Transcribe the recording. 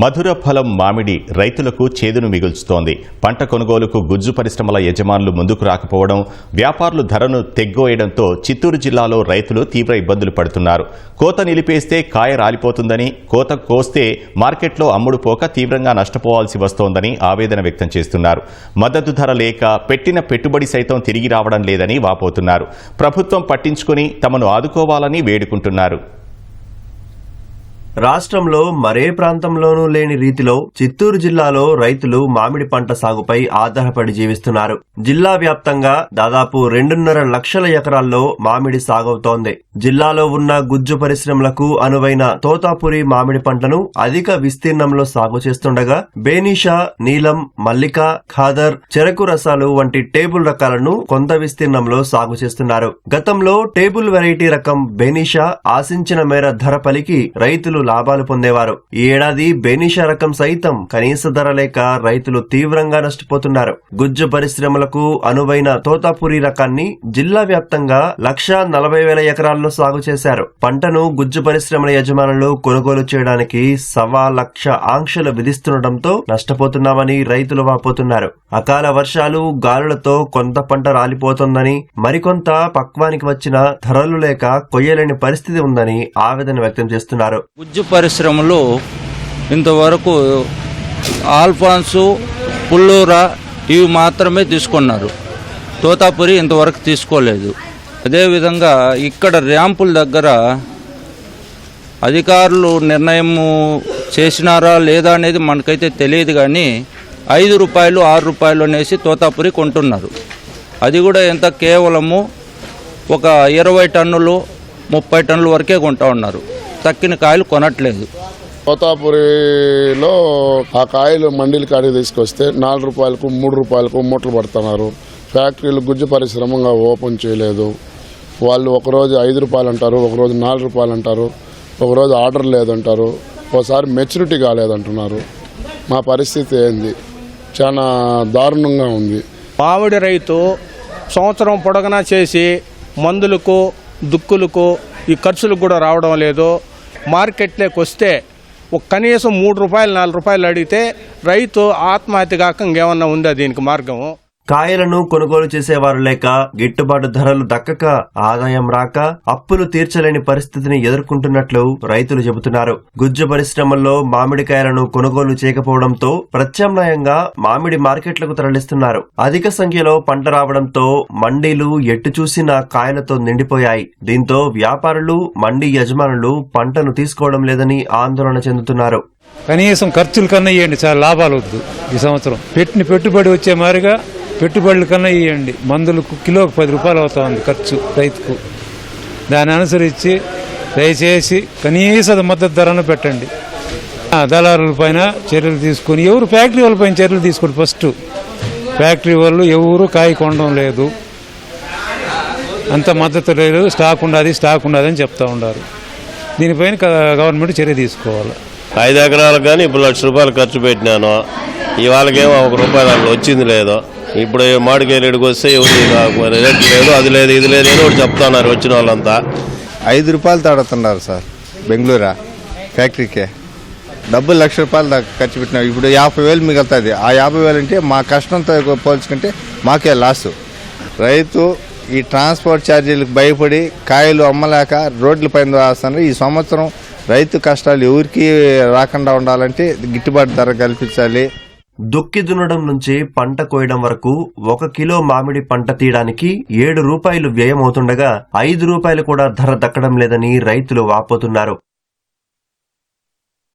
మధుర ఫలం మామిడి రైతులకు చేదును మిగుల్చుతోంది. పంట కొనుగోలుకు గుజ్జు పరిశ్రమల యజమానులు ముందుకు రాకపోవడం వ్యాపారులు ధరను తెగ్గోయడంతో చిత్తూరు జిల్లాలో రైతులు తీవ్ర ఇబ్బందులు పడుతున్నారు. కోత నిలిపేస్తే కాయ రాలిపోతుందని కోత కోస్తే మార్కెట్లో అమ్ముడు పోక తీవ్రంగా నష్టపోవాల్సి వస్తోందని ఆవేదన వ్యక్తం చేస్తున్నారు. మద్దతు ధర లేక పెట్టిన పెట్టుబడి సైతం తిరిగి రావడం లేదని వాపోతున్నారు. ప్రభుత్వం పట్టించుకుని తమను ఆదుకోవాలని వేడుకుంటున్నారు. రాష్ట్రంలో మరే ప్రాంతంలోనూ లేని రీతిలో చిత్తూరు జిల్లాలో రైతులు మామిడి పంట సాగుపై ఆధారపడి జీవిస్తున్నారు. జిల్లా వ్యాప్తంగా దాదాపు రెండున్నర లక్షల ఎకరాల్లో మామిడి సాగవుతోంది. జిల్లాలో ఉన్న గుజ్జు పరిశ్రమలకు అనువైన తోతాపురి మామిడి పంటను అధిక విస్తీర్ణంలో సాగు చేస్తుండగా బేనిషా నీలం మల్లిక ఖాదర్ చెరకు రసాలు వంటి టేబుల్ రకాలను కొంత విస్తీర్ణంలో సాగు చేస్తున్నారు. గతంలో టేబుల్ వెరైటీ రకం బేనిషా ఆశించిన మేర ధర పలికి రైతులు లాభాలు పొందేవారు. ఈ ఏడాది బేనిషా రకం సైతం కనీస ధర లేక రైతులు తీవ్రంగా నష్టపోతున్నారు. గుజ్జు పరిశ్రమలకు అనువైన తోతాపురి రకాన్ని జిల్లా వ్యాప్తంగా లక్షా నలభై వేల ఎకరాల్లో సాగు చేశారు. పంటను గుజ్జు పరిశ్రమల యజమానులు కొనుగోలు చేయడానికి సవా లక్ష ఆంక్షలు విధిస్తుండటంతో నష్టపోతున్నామని రైతులు వాపోతున్నారు. అకాల వర్షాలు గాలులతో కొంత పంట రాలిపోతుందని మరికొంత పక్వానికి వచ్చిన ధరలు లేక కొయ్యలేని పరిస్థితి ఉందని ఆవేదన వ్యక్తం చేస్తున్నారు. గుజ్జు పరిశ్రమలు ఇంతవరకు ఆల్ఫాన్సు పుల్లూరా ఇవి మాత్రమే తీసుకున్నారు. తోతాపురి ఇంతవరకు తీసుకోలేదు. అదేవిధంగా ఇక్కడ ర్యాంపుల దగ్గర అధికారులు నిర్ణయం చేసినారా లేదా అనేది మనకైతే తెలియదు కానీ ఐదు రూపాయలు ఆరు రూపాయలు అనేసి తోతాపురి కొంటున్నారు. అది కూడా ఎంత? కేవలము ఒక ఇరవై టన్నులు ముప్పై టన్నుల వరకే కొంటా ఉన్నారు. తక్కిన కాయలు కొనట్లేదు. తోతాపురిలో ఆ కాయలు మండీల కాడికి తీసుకొస్తే నాలుగు రూపాయలకు మూడు రూపాయలకు మూటలు పడుతున్నారు. ఫ్యాక్టరీలు గుజ్జు పరిశ్రమంగా ఓపెన్ చేయలేదు. వాళ్ళు ఒకరోజు ఐదు రూపాయలు అంటారు ఒకరోజు నాలుగు రూపాయలు అంటారు ఒకరోజు ఆర్డర్ లేదంటారు ఒకసారి మెచ్యూరిటీ కాలేదంటున్నారు. మా పరిస్థితి ఏంది? చాలా దారుణంగా ఉంది. మామిడి రైతు సంవత్సరం పొడగనా చేసి మందులకు దుక్కులకు ఈ ఖర్చులకు కూడా రావడం లేదు. మార్కెట్లోకి వస్తే ఒక కనీసం మూడు రూపాయలు నాలుగు రూపాయలు అడిగితే రైతు ఆత్మహత్య కాక ఇంకేమన్నా ఉందా దీనికి మార్గము? కాయలను కొనుగోలు చేసేవారు లేక గిట్టుబాటు ధరలు దక్కక ఆదాయం రాక అప్పులు తీర్చలేని పరిస్థితిని ఎదుర్కొంటున్నట్లు రైతులు చెబుతున్నారు. గుజ్జు పరిశ్రమల్లో మామిడికాయలను కొనుగోలు చేయకపోవడంతో ప్రత్యామ్నాయంగా మామిడి మార్కెట్లకు తరలిస్తున్నారు. అధిక సంఖ్యలో పంట రావడంతో మండీలు ఎట్టు చూసినా కాయలతో నిండిపోయాయి. దీంతో వ్యాపారులు మండీ యజమానులు పంటను తీసుకోవడం లేదని ఆందోళన చెందుతున్నారు. కనీసం ఖర్చుల కన్నా ఇవ్వండి చాలా లాభాలు వద్దు ఈ సంవత్సరం. పెట్టిన పెట్టుబడి వచ్చే మారిగా పెట్టుబడుల కన్నా ఇవ్వండి మందులకు కిలోకి పది రూపాయలు అవుతుంది ఖర్చు రైతుకు. దాన్ని అనుసరించి దయచేసి కనీస మద్దతు ధరను పెట్టండి. దళారుల పైన చర్యలు తీసుకొని ఎవరు ఫ్యాక్టరీ వాళ్ళ పైన చర్యలు తీసుకోండి ఫస్ట్. ఫ్యాక్టరీ వాళ్ళు ఎవరు కాయ కొనడం లేదు. అంత మద్దతు లేదు. స్టాక్ ఉండదు స్టాక్ ఉండదు అని చెప్తా ఉన్నారు దీనిపైన క- గవర్నమెంట్ చర్య తీసుకోవాలి. ఐదు ఎకరాలకు కానీ ఇప్పుడు లక్ష రూపాయలు ఖర్చు పెట్టినాను. ఇవాళకేమో ఒక రూపాయలు వచ్చింది లేదో. ఇప్పుడు మామిడికాయ వస్తే ఎవరు రేట్ లేదు అది లేదు ఇది లేదు అని ఒకటి చెప్తున్నారు వచ్చిన వాళ్ళంతా. ఐదు రూపాయలు తాడుతున్నారు సార్ బెంగళూరా ఫ్యాక్టరీకే. డబ్బులు లక్ష రూపాయలు దాకా ఖర్చు పెట్టినాం ఇప్పుడు యాభై వేలు మిగులుతుంది. ఆ యాభై వేలు అంటే మా కష్టంతో పోల్చుకుంటే మాకే లాసు. రైతు ఈ ట్రాన్స్పోర్ట్ ఛార్జీలకు భయపడి కాయలు అమ్మలేక రోడ్ల పైన రాస్తున్నారు. ఈ సంవత్సరం రైతు కష్టాలు ఎవరికి రాకుండా ఉండాలంటే గిట్టుబాటు ధర కల్పించాలి. దుక్కి దున్నడం నుంచి పంట కోయడం వరకు ఒక కిలో మామిడి పంట తీయడానికి ఏడు రూపాయలు వ్యయం అవుతుండగా ఐదు రూపాయలు కూడా ధర దక్కడం లేదని రైతులు వాపోతున్నారు.